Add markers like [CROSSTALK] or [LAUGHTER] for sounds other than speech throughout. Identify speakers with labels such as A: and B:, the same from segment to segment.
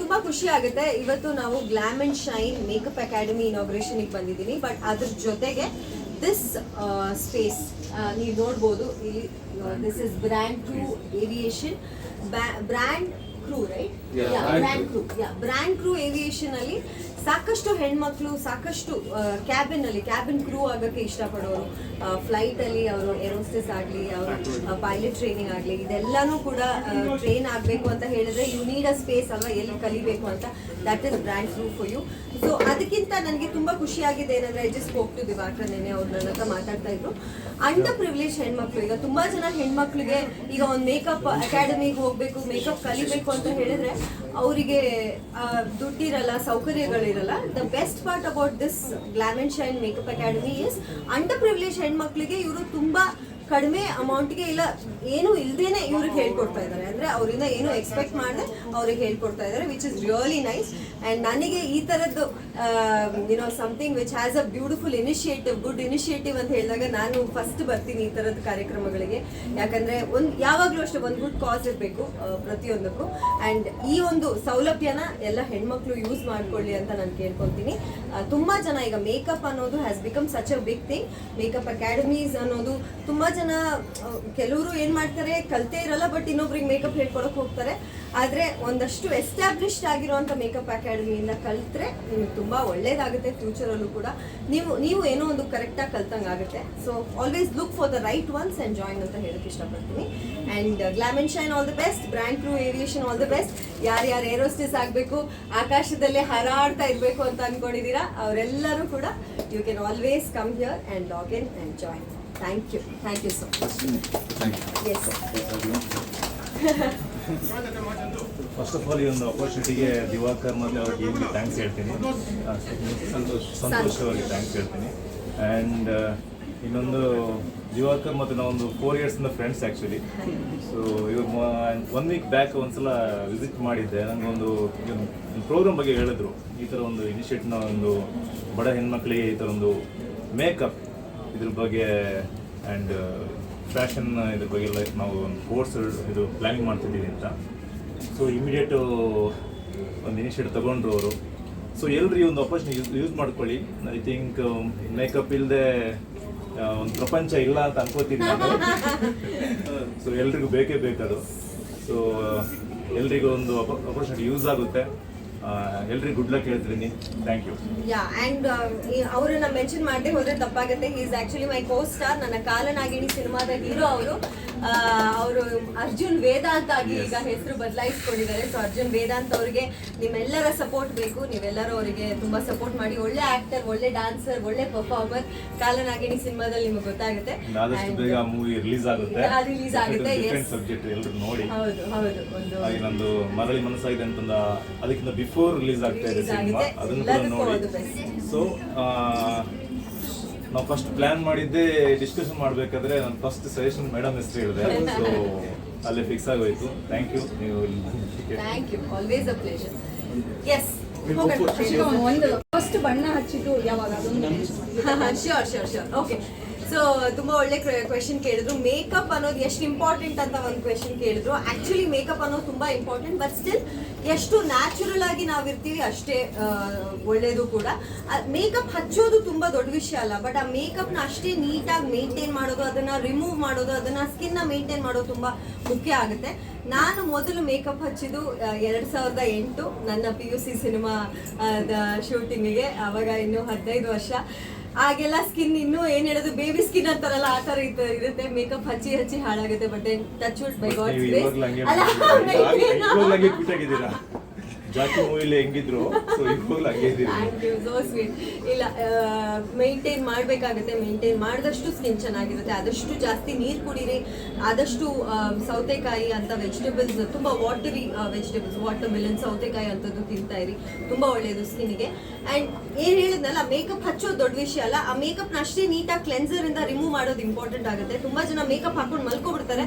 A: ತುಂಬಾ ಖುಷಿ ಆಗುತ್ತೆ. ಇವತ್ತು ನಾವು Glam and Shine makeup academy ಇನಾಗ್ರೇಷನ್ಗೆ ಬಂದಿದ್ದೀನಿ. ಬಟ್ ಅದ್ರ ಜೊತೆಗೆ ದಿಸ್ ಸ್ಪೇಸ್ ನೀವು ನೋಡ್ಬೋದು. ಇಲ್ಲಿ this is Brand Crew aviation Brand Crew right Brand Crew Brand Crew aviation ಅಲ್ಲಿ ಸಾಕಷ್ಟು ಹೆಣ್ಮಕ್ಳು, ಸಾಕಷ್ಟು ಕ್ಯಾಬಿನ್ ಅಲ್ಲಿ ಕ್ಯಾಬಿನ್ ಕ್ರೂ ಆಗಕ್ಕೆ ಇಷ್ಟಪಡೋರು. ಫ್ಲೈಟ್ ಅಲ್ಲಿ ಅವರು ಏರೋಸ್ಟೆಸ್ ಆಗಲಿ, ಅವರು ಪೈಲಟ್ ಟ್ರೈನಿಂಗ್ ಆಗಲಿ, ಇದೆಲ್ಲಾನು ಕೂಡ ಟ್ರೈನ್ ಆಗಬೇಕು ಅಂತ ಹೇಳಿದ್ರೆ ಯು ನೀಡ್ ಅ ಸ್ಪೇಸ್ ಅಲ್ವಾ? ಎಲ್ಲಿ ಕಲಿಬೇಕು ಅಂತ? That is Brand Crew for you so ಅದಕ್ಕಿಂತ ನನಗೆ ತುಂಬಾ ಖುಷಿಯಾಗಿದೆ ಏನಂದ್ರೆ ಐ ಜಸ್ಟ್ ಹೋಗ್ತು ದಿವಾಕರ್ ನೆನೆ ಅವ್ರು ನನ್ನ ಹತ್ರ ಮಾತಾಡ್ತಾ ಇದ್ರು. ಅಂಡರ್ ಪ್ರಿವಿಲೇಜ್ ಹೆಣ್ಮಕ್ಳು. ಈಗ ತುಂಬಾ ಜನ ಹೆಣ್ಮಕ್ಳಿಗೆ ಈಗ ಒಂದು ಮೇಕಪ್ ಅಕಾಡೆಮಿಗೆ ಹೋಗ್ಬೇಕು ಮೇಕಪ್ ಕಲಿಬೇಕು ಅಂತ ಹೇಳಿದ್ರೆ, ಅವರಿಗೆ ದುಡ್ಡಿರಲ್ಲ, ಸೌಕರ್ಯಗಳಿರಲ್ಲ. The best part about this Glam and Shine makeup academy is under privilege ಹೆಣ್ಮಕ್ಳಿಗೆ ಇವರು ತುಂಬಾ ಕಡಿಮೆ ಅಮೌಂಟ್ಗೆ ಇಲ್ಲ, ಏನು ಇಲ್ದೇನೆ ಇವ್ರಿಗೆ ಹೇಳ್ಕೊಡ್ತಾ ಇದ್ದಾರೆ. ಅಂದ್ರೆ ಅವರಿಂದ ಏನು ಎಕ್ಸ್ಪೆಕ್ಟ್ ಮಾಡದೆ ಅವ್ರಿಗೆ ಹೇಳ್ಕೊಡ್ತಾ ಇದ್ದಾರೆ which is really nice and ನನಗೆ ಈ ತರದ್ದು you know something which has a beautiful initiative good initiative ಅಂತ ಹೇಳಿದಾಗ ನಾನು ಫಸ್ಟ್ ಬರ್ತೀನಿ ಈ ತರದ ಕಾರ್ಯಕ್ರಮಗಳಿಗೆ. ಯಾಕಂದ್ರೆ ಒಂದ್, ಯಾವಾಗ್ಲೂ ಅಷ್ಟೇ ಒಂದು ಗುಡ್ ಕಾಸ್ ಇರಬೇಕು ಪ್ರತಿಯೊಂದಕ್ಕೂ. ಅಂಡ್ ಈ ಒಂದು ಸೌಲಭ್ಯನ ಎಲ್ಲ ಹೆಣ್ಮಕ್ಳು ಯೂಸ್ ಮಾಡ್ಕೊಳ್ಳಿ ಅಂತ ನಾನು ಕೇಳ್ಕೊತೀನಿ ತುಂಬಾ ಜನ ಈಗ ಮೇಕಪ್ ಅನ್ನೋದು has become such a big thing makeup academies ಅನ್ನೋದು ತುಂಬಾ ಜನ ಕೆಲವರು ಏನ್ ಮಾಡ್ತಾರೆ, ಕಲ್ತೇ ಇರಲ್ಲ ಬಟ್ ಇನ್ನೊಬ್ರಿಗೆ ಮೇಕಪ್ ಹೇಳ್ಕೊಡಕ್ ಹೋಗ್ತಾರೆ. ಆದ್ರೆ ಒಂದಷ್ಟು ಎಸ್ಟಾಬ್ಲಿಷ್ಡ್ ಆಗಿರುವಂತ ಮೇಕಪ್ ಅಕಾಡೆಮಿಯಿಂದ ಕಲಿತ್ರೆ ನಿಮ್ಗೆ ತುಂಬಾ ಒಳ್ಳೇದಾಗುತ್ತೆ ಫ್ಯೂಚರ್ ಅಲ್ಲೂ ಕೂಡ. ನೀವು ನೀವು ಏನೋ ಒಂದು ಕರೆಕ್ಟ್ ಆಗಿ ಕಲ್ತಂಗ್ ಆಗುತ್ತೆ. So always look for the right ones and join ಅಂತ ಹೇಳಕ್ ಇಷ್ಟಪಡ್ತೀನಿ. And Glam Shine all the best Brand Crew aviation all the best ಯಾರ್ಯಾರು ಏರೋಸ್ಟೇಸ್ ಆಗಬೇಕು ಆಕಾಶದಲ್ಲೇ ಹಾರಾಡ್ತಾ ಇರಬೇಕು ಅಂತ ಅನ್ಕೊಂಡಿದ್ದೀರಾ ಅವರೆಲ್ಲರೂ ಕೂಡ you can always come here and log in and join thank you thank you so much yes
B: first of all ಈ ಒಂದು ಅಪರ್ಚುನಿಟಿಗೆ ದಿವಾಕರ್ ಮತ್ತು ಅವ್ರ ಟೀಮ್ಗೆ ಥ್ಯಾಂಕ್ಸ್ ಹೇಳ್ತೀನಿ. ಸಂತೋಷ, ಸಂತೋಷವಾಗಿ ಸಂತೋಷ್ ಅವರಿಗೆ ಥ್ಯಾಂಕ್ಸ್ ಹೇಳ್ತೀನಿ ಆ್ಯಂಡ್ ಇನ್ನೊಂದು ದಿವಾಕರ್ ಮತ್ತು ನಾವೊಂದು ಫೋರ್ ಇಯರ್ಸಿಂದ ಫ್ರೆಂಡ್ಸ್ ಆ್ಯಕ್ಚುಲಿ ಸೊ ಇವಾಗ ಒನ್ ವೀಕ್ ಬ್ಯಾಕ್ ಒಂದ್ಸಲ ವಿಸಿಟ್ ಮಾಡಿದ್ದೆ. ನನಗೆ ಒಂದು ಪ್ರೋಗ್ರಾಮ್ ಬಗ್ಗೆ ಹೇಳಿದ್ರು. ಈ ಥರ ಒಂದು ಇನಿಷಿಯೇಟಿವ್ನ ಒಂದು ಬಡ ಹೆಣ್ಮಕ್ಳಿಗೆ ಈ ಥರ ಒಂದು ಮೇಕಪ್ ಇದ್ರ ಬಗ್ಗೆ ಆ್ಯಂಡ್ ಫ್ಯಾಷನ್ ಇದ್ರ ಬಗ್ಗೆ ಎಲ್ಲ ನಾವು ಒಂದು ಕೋರ್ಸ್ ಇದು ಪ್ಲ್ಯಾನಿಂಗ್ ಮಾಡ್ತಿದ್ದೀವಿ ಅಂತ. ಸೊ ಇಮಿಡಿಯೇಟು ಒಂದು ಇನಿಷಿಯೇಟ್ ತಗೊಂಡ್ರು ಅವರು. ಸೊ ಎಲ್ಲರೂ ಈ ಒಂದು ಅಪರ್ಚುನಿಟಿ ಯೂಸ್ ಯೂಸ್ ಮಾಡ್ಕೊಳ್ಳಿ. ಐ ಥಿಂಕ್ ಮೇಕಪ್ ಇಲ್ಲದೆ ಒಂದು ಪ್ರಪಂಚ ಇಲ್ಲ ಅಂತ ಅನ್ಕೋತೀನಿ ಸೊ [LAUGHS] ಎಲ್ರಿಗೂ ಬೇಕೇ ಬೇಕದು ಸೊ ಎಲ್ರಿಗೂ ಒಂದು ಅಪರ್ಚುನಿಟಿ ಯೂಸ್ ಆಗುತ್ತೆ. ಎಲ್ರಿಗೂ ಗುಡ್ ಲಕ್ ಹೇಳ್ತೀನಿ ಥ್ಯಾಂಕ್ ಯು
A: ಯಾ ಆ್ಯಂಡ್ ಅವರನ್ನ ಮೆನ್ಷನ್ ಮಾಡದೆ ಹೋದ್ರೆ ತಪ್ಪಾಗುತ್ತೆ. Is actually my co star ನನ್ನ ಕಾಲನಾಗಿಣಿ ಸಿನಿಮಾದ ಹೀರೋ ಅವರು. ಅವರು ಅರ್ಜುನ್ ವೇದಾಂತ್ ಆಗಿ ಈಗ ಹೆಸರು ಬದಲಾಯಿಸ್ಕೊಂಡಿದ್ದಾರೆ. ಸೊ ಅರ್ಜುನ್ ವೇದಾಂತ್ ಅವರಿಗೆ ನಿಮ್ಮೆಲ್ಲರ ಸಪೋರ್ಟ್ ಬೇಕು. ನೀವೆಲ್ಲರೂ ಅವರಿಗೆ ತುಂಬ ಸಪೋರ್ಟ್ ಮಾಡಿ. ಒಳ್ಳೆ ಆಕ್ಟರ್ ಒಳ್ಳೆ ಡಾನ್ಸರ್ ಒಳ್ಳೆ ಪರ್ಫಾರ್ಮರ್ ಕಾಲನಾಗಿಣಿ ಸಿನಿಮಾದಲ್ಲಿ ನಿಮಗೆ ಗೊತ್ತಾಗುತ್ತೆ.
B: ಮೂವಿ ರಿಲೀಸ್ ಆಗುತ್ತೆ.
A: ರಿಲೀಸ್ ಆಗುತ್ತೆ.
B: ಸಬ್ಜೆಕ್ಟ್ ಎಲ್ಲರೂ ನೋಡಿ.
A: ಹೌದು ಹೌದು. ಒಂದು
B: ನಂದು ಮರಳಿ ಮನಸ್ಸಾಗಿದೆ ಅಂತಂದ ಅದಕ್ಕಿಂತ ಬಿಫೋರ್ ರಿಲೀಸ್ ಆಗ್ತಾ ಇದೆ ಸಿನಿಮಾ. ಅದನ್ನು ಕೂಡ ನೋಡಿ. ಸೊ ನಾವು ಫಸ್ಟ್ ಪ್ಲಾನ್ ಮಾಡಿದ್ದೆ ಡಿಸ್ಕಷನ್ ಮಾಡಬೇಕಾದ್ರೆ ನಾನು ಫಸ್ಟ್ ಸಜೆಷನ್ ಮೇಡಮ್ ಹೆಸರು ಹೇಳಿದೆ. [LAUGHS] ಸೊ ಅಲ್ಲೇ ಫಿಕ್ಸ್ ಆಗೋಯ್ತು. ಥ್ಯಾಂಕ್ ಯು ನೀವು.
A: Thank you always a pleasure yes
C: ಒಂದು ಫಸ್ಟ್ ಬಣ್ಣ ಹಚ್ಚಿಟ್ಟು ಯಾವಾಗ ಅದೊಂದು
A: sure sure sure okay so ತುಂಬಾ ಒಳ್ಳೆ ಕ್ವೆಶನ್ ಕೇಳಿದ್ರು. ಮೇಕಪ್ ಅನ್ನೋದು ಎಷ್ಟು ಇಂಪಾರ್ಟೆಂಟ್ ಅಂತ ಒಂದು ಕ್ವೆಶನ್ ಕೇಳಿದ್ರು. ಆಕ್ಚುಲಿ ಮೇಕಪ್ ಅನ್ನೋದು ತುಂಬಾ ಇಂಪಾರ್ಟೆಂಟ್ ಬಟ್ ಸ್ಟಿಲ್ ಎಷ್ಟು ನ್ಯಾಚುರಲ್ ಆಗಿ ನಾವಿರ್ತೀವಿ ಅಷ್ಟೇ ಒಳ್ಳೇದು ಕೂಡ. ಮೇಕಪ್ ಹಚ್ಚೋದು ತುಂಬಾ ದೊಡ್ಡ ವಿಷಯ ಅಲ್ಲ ಬಟ್ ಆ ಮೇಕಪ್ನ ಅಷ್ಟೇ ನೀಟಾಗಿ ಮೇಂಟೈನ್ ಮಾಡೋದು, ಅದನ್ನ ರಿಮೂವ್ ಮಾಡೋದು, ಅದನ್ನ ಸ್ಕಿನ್ನ ಮೇಂಟೈನ್ ಮಾಡೋದು ತುಂಬಾ ಮುಖ್ಯ ಆಗುತ್ತೆ. ನಾನು ಮೊದಲು ಮೇಕಪ್ ಹಚ್ಚಿದ್ದು ಎರಡ್ ಸಾವಿರದ ಎಂಟು, ನನ್ನ ಪಿ ಯು ಸಿ ಸಿನಿಮಾ ಶೂಟಿಂಗಿಗೆ ಅವಾಗ ಇನ್ನು ಹದಿನೈದು ವರ್ಷ. ಆಗೆಲ್ಲ ಸ್ಕಿನ್ ಇನ್ನು ಏನ್ ಹೇಳೋದು ಬೇಬಿ ಸ್ಕಿನ್ ಅಂತಾರಲ್ಲ ಆ ತರ ಇರುತ್ತೆ ಮೇಕಪ್ ಹಚ್ಚಿ ಹಚ್ಚಿ ಹಾಳಾಗುತ್ತೆ but touch wood by God
B: ನೀವು ಇವಾಗ್ಲೂ ಹಂಗೆ
A: ಅಲ್ಲ [LAUGHS]
B: ಜಾತಿ ಮೂವಿಲಿ ಹೆಂಗಿದ್ರು ಸೊ ಇವಾಗ್ಲೂ
A: ಇಲ್ಲ ಮೇಂಟೈನ್ ಮಾಡಬೇಕಾಗುತ್ತೆ ಮೇಂಟೈನ್ ಮಾಡಿದಷ್ಟು ಸ್ಕಿನ್ ಚೆನ್ನಾಗಿರುತ್ತೆ. ಆದಷ್ಟು ಜಾಸ್ತಿ ನೀರು ಕುಡೀರಿ. ಆದಷ್ಟು ಸೌತೆಕಾಯಿ ಅಂತ ವೆಜಿಟೇಬಲ್ಸ್ ತುಂಬಾ ವಾಟರಿ ವೆಜಿಟೇಬಲ್ಸ್ ವಾಟರ್ ಮಿಲನ್ ಸೌತೆಕಾಯಿ ಅಂತದ್ದು ತಿಂತಾ ಇರಿ. ತುಂಬಾ ಒಳ್ಳೆಯದು ಸ್ಕಿನ್ಗೆ ಅಂಡ್ ಏನ್ ಹೇಳಿದ್ನಲ್ಲ ಮೇಕಪ್ ಹಚ್ಚೋದು ದೊಡ್ಡ ವಿಷಯ ಅಲ್ಲ. ಆ ಮೇಕಪ್ನ ಅಷ್ಟೇ ನೀಟಾಗಿ ಕ್ಲೆನ್ಸರ್ ಇಂದ ರಿಮೂವ್ ಮಾಡೋದು ಇಂಪಾರ್ಟೆಂಟ್ ಆಗುತ್ತೆ. ತುಂಬಾ ಜನ ಮೇಕಪ್ ಹಾಕೊಂಡು ಮಲ್ಕೊಬಿಡ್ತಾರೆ.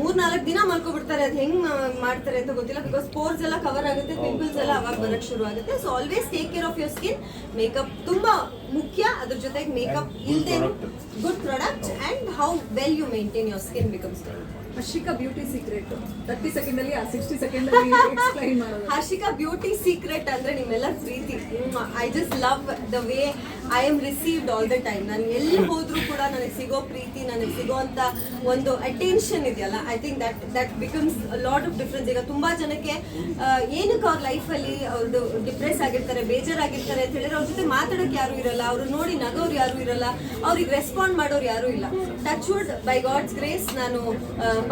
A: ಮೂರ್ನಾಲ್ಕು ದಿನ ಮಲ್ಕೊಬಿಡ್ತಾರೆ. ಅದು ಹೆಂಗ್ ಮಾಡ್ತಾರೆ ಅಂತ ಗೊತ್ತಿಲ್ಲ. ಬಿಕಾಸ್ ಪೋರ್ಸ್ ಎಲ್ಲ ಕವರ್ ಆಗುತ್ತೆ. ಪಿಂಪಲ್ಸ್ ಎಲ್ಲ ಅವಾಗ ಬರಕ್ ಶುರು ಆಗುತ್ತೆ. So always take care of your skin makeup ತುಂಬಾ ಮುಖ್ಯ. ಅದ್ರ ಜೊತೆಗೆ ಮೇಕಪ್
B: And good
A: ಇಲ್ದೇನು
B: product.
A: Good product and how well you maintain your skin becomes
C: Harshika beauty secret thirty second ಅಲ್ಲಿ ಆ ಸಿಕ್ಸ್ಟಿ ಸೆಕೆಂಡ್ ಅಲ್ಲಿ ಎಕ್ಸ್ಪ್ಲೈನ್ ಮಾಡೋದು.
A: ಹರ್ಷಿಕಾ ಬ್ಯೂಟಿ ಸೀಕ್ರೆಟ್ ಅಂದ್ರೆ ನಿಮ್ಮೆಲ್ಲ ಪ್ರೀತಿ. I just love the way I am received all the time ನಾನು ಎಲ್ಲಿ ಹೋದ್ರೂ ಕೂಡ ನನಗೆ ಸಿಗೋ ಪ್ರೀತಿ ನನಗೆ ಸಿಗೋಂಥ ಒಂದು ಅಟೆನ್ಷನ್ ಇದೆಯಲ್ಲ I think that that becomes lot of difference ಈಗ ತುಂಬಾ ಜನಕ್ಕೆ ಏನಕ್ಕೆ ಅವ್ರ ಲೈಫಲ್ಲಿ ಅವ್ರದ್ದು ಡಿಪ್ರೆಸ್ ಆಗಿರ್ತಾರೆ ಬೇಜಾರಾಗಿರ್ತಾರೆ ಅಂತ ಹೇಳಿದ್ರೆ ಅವ್ರ ಜೊತೆ ಮಾತಾಡೋಕೆ ಯಾರು ಇರಲ್ಲ ಅವ್ರು ನೋಡಿ ನಗೋರು ಯಾರು ಇರಲ್ಲ ಅವ್ರಿಗೆ ರೆಸ್ಪಾಂಡ್ ಮಾಡೋರು ಯಾರು ಇಲ್ಲ. Touch wood by God's grace ನಾನು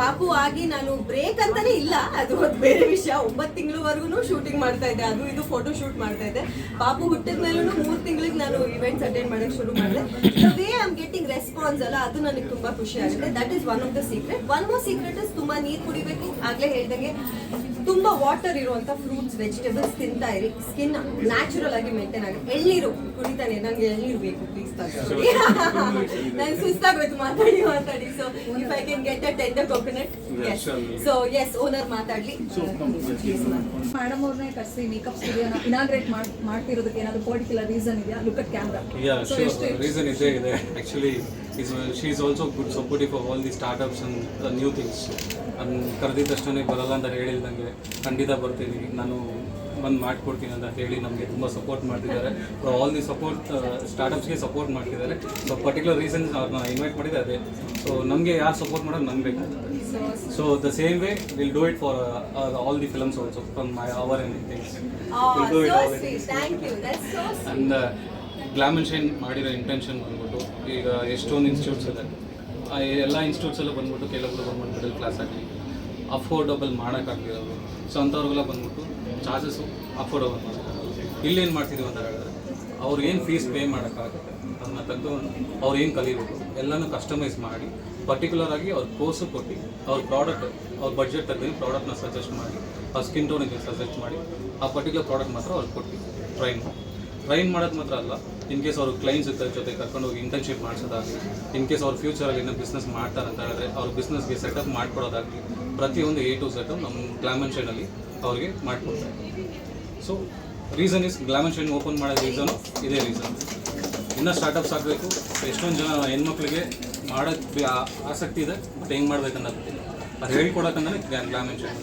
A: ಪಾಪು ಆಗಿ ನಾನು ಬ್ರೇಕ್ ಅಂತಾನೆ ಇಲ್ಲ. ಅದು ಒಂದು ಬೇರೆ ವಿಷಯ. ಒಂಬತ್ತು ತಿಂಗಳವರೆಗೂ ಶೂಟಿಂಗ್ ಮಾಡ್ತಾ ಇದ್ದೆ. ಅದು ಇದು ಫೋಟೋ ಶೂಟ್ ಮಾಡ್ತಾ ಇದ್ದೆ. ಪಾಪು ಹುಟ್ಟಿದ ಮೇಲೂ ಮೂರು ತಿಂಗಳಿಗೆ ನಾನು ಇವೆಂಟ್ಸ್ ಅಟೆಂಡ್ ಮಾಡಕ್ ಶುರು ಮಾಡಿದೆ. The way I am getting response ಅಲ್ಲ ಅದು ನನಗೆ ತುಂಬಾ ಖುಷಿ ಆಗುತ್ತೆ. That is one of the secret one more secret is ತುಂಬಾ ನೀರು ಕುಡಿಬೇಕು. ಆಗ್ಲೇ ಹೇಳ್ದಂಗೆ ತುಂಬಾ ವಾಟರ್ ಇರುವಂತ ಫ್ರೂಟ್ಸ್ ವೆಜಿಟೇಬಲ್ಸ್ ತಿಂತಾ ಇರಿ. ಸ್ಕಿನ್ ನ್ಯಾಚುರಲ್ ಆಗಿ ಮೇಂಟೈನ್ ಆಗಿ ಎಳ್ನೀರು ಕುಡಿತಾನೆ. ನಂಗೆ ಎಳ್ನೀರು ಬೇಕು. ಪ್ಲೀಸ್ ನಂಗೆ ಸುಸ್ತಾಗೋಯ್ತು ಮಾತಾಡಿ ಮಾತಾಡಿ. So if I can get a tender coconut as so as owner ಮಾತಾಡ್ಲಿ.
C: ಮೇಡಮ್ ಅವ್ರನ್ನೇ ಕರೆಸಿ ಮೇಕಪ್ ಸ್ಟುಡಿಯೋನ ಇನಾಗ್ರೇಟ್ ಮಾಡ್ತಿರೋದಕ್ಕೆ ಏನಾದ್ರು ಪರ್ಟಿಕ್ಯುಲರ್ ರೀಸನ್ ಇದೆಯಾ? Look at camera
D: Yeah,
C: so
D: sure.
C: ಎಷ್ಟು
D: Reason is there. Actually, is uh, she is also good supportive of all the startups and the new things. And ಕರೆದಿದ್ದ ತಕ್ಷಣ ಬರಲ್ಲ ಅಂತ ಹೇಳಿಲ್ದಂಗೆ ಖಂಡಿತ ಬರ್ತೀನಿ. ನಾನು ಬಂದು ಮಾಡ್ಕೊಡ್ತೀನಿ ಅಂತ ಹೇಳಿ ನಮಗೆ ತುಂಬ ಸಪೋರ್ಟ್ ಮಾಡ್ತಿದ್ದಾರೆ. ಆಲ್ ದಿ ಸಪೋರ್ಟ್ ಸ್ಟಾರ್ಟಪ್ಸ್ಗೆ ಸಪೋರ್ಟ್ ಮಾಡ್ತಿದ್ದಾರೆ. ಸೊ ಪರ್ಟಿಕ್ಯುಲರ್ ರೀಸನ್ಸ್ ಅವ್ರನ್ನ ಇನ್ವೈಟ್ ಮಾಡಿದ್ರೆ ಅದೇ. ಸೊ ನಮಗೆ ಯಾರು ಸಪೋರ್ಟ್ ಮಾಡೋದು ನಮ್ಗೆ ಬೇಕು. So the same way will do it for all the films also from my our and things will do it all and Glam n Shine shine ಮಾಡಿರೋ intention ಬಂದ್ಬಿಟ್ಟು ಈಗ ಎಷ್ಟೊಂದು ಇನ್ಸ್ಟಿಟ್ಯೂಟ್ಸ್ ಇದೆ. ಎಲ್ಲ ಇನ್ಸ್ಟಿಟ್ಯೂಟ್ಸಲ್ಲೂ ಬಂದ್ಬಿಟ್ಟು ಕೆಲವೊಬ್ರು ಬಂದ್ಬಿಟ್ಟು ಮಿಡಲ್ ಕ್ಲಾಸ್ ಆಗಲಿ ಅಫೋರ್ಡಬಲ್ ಮಾಡೋಕ್ಕಾಗಿರೋದು ಸೊ ಅಂಥವ್ರಿಗೆಲ್ಲ ಬಂದ್ಬಿಟ್ಟು ಚಾರ್ಜಸ್ಸು ಅಫೋರ್ಡಬಲ್ ಮಾಡ್ತಾರೆ. ಇಲ್ಲೇನು ಮಾಡ್ತಿದ್ದೀವಿ ಅಂತ ಹೇಳಿದ್ರೆ, ಅವ್ರು ಏನು ಫೀಸ್ ಪೇ ಮಾಡೋಕ್ಕಾಗುತ್ತೆ ಅದನ್ನ ತೆಗೆದು ಅವ್ರು ಏನು ಕಲಿಬೇಕು ಎಲ್ಲನೂ ಕಸ್ಟಮೈಸ್ ಮಾಡಿ ಪರ್ಟಿಕ್ಯುಲರ್ ಆಗಿ ಅವ್ರ ಕೋರ್ಸು ಕೊಟ್ಟು, ಅವ್ರ ಪ್ರಾಡಕ್ಟ್ ಅವ್ರ ಬಜೆಟ್ ತೆಗೆದು ಪ್ರಾಡಕ್ಟ್ನ ಸಜೆಸ್ಟ್ ಮಾಡಿ, ಆ ಸ್ಕಿನ್ ಟೋನಿಗೆ ಸಜೆಸ್ಟ್ ಮಾಡಿ, ಆ ಪರ್ಟಿಕ್ಯುಲರ್ ಪ್ರಾಡಕ್ಟ್ ಮಾತ್ರ ಅವ್ರಿಗೆ ಕೊಟ್ಟು ಟ್ರೈನ್ ಟ್ರೈನ್ ಮಾಡೋದು ಮಾತ್ರ ಅಲ್ಲ. ಇನ್ ಕೇಸ್ ಅವರು ಕ್ಲೈಂಟ್ಸ್ ಇರ್ತಾರೆ ಜೊತೆ ಕರ್ಕೊಂಡು ಹೋಗಿ ಇಂಟರ್ನ್ಶಿಪ್ ಮಾಡಿಸೋದಾಗಲಿ ಇನ್ ಕೇಸ್ ಅವ್ರ ಫ್ಯೂಚರಲ್ಲಿ ಏನೋ ಬಿಸ್ನೆಸ್ ಮಾಡ್ತಾರೆ ಅಂತ ಹೇಳಿದ್ರೆ ಅವ್ರ ಬಿಸ್ನೆಸ್ಗೆ ಸೆಟಪ್ ಮಾಡ್ಕೊಡೋದಾಗಲಿ ಪ್ರತಿಯೊಂದು ಎ ಟು ಸೆಟಪ್ ನಮ್ಮ ಗ್ಲಾಮನ್ ಶೈನಲ್ಲಿ ಅವ್ರಿಗೆ ಮಾಡಿಕೊಡ್ತಾರೆ. So reason is Glamon Shine open ಮಾಡೋ ರೀಸನು ಇದೇ ರೀಸನ್ ಇನ್ನೂ ಸ್ಟಾರ್ಟಪ್ಸ್ ಆಗಬೇಕು ಎಷ್ಟೊಂದು ಜನ ಹೆಣ್ಮಕ್ಳಿಗೆ ಮಾಡೋಕ್ಕೆ ಆಸಕ್ತಿ ಇದೆ ಬಟ್ ಹೆಂಗೆ ಮಾಡ್ಬೇಕನ್ನೋ ಗೊತ್ತಿಲ್ಲ. ಅದು ಹೇಳ್ಕೊಡೋಕಂದ್ರೆ Glam n Shine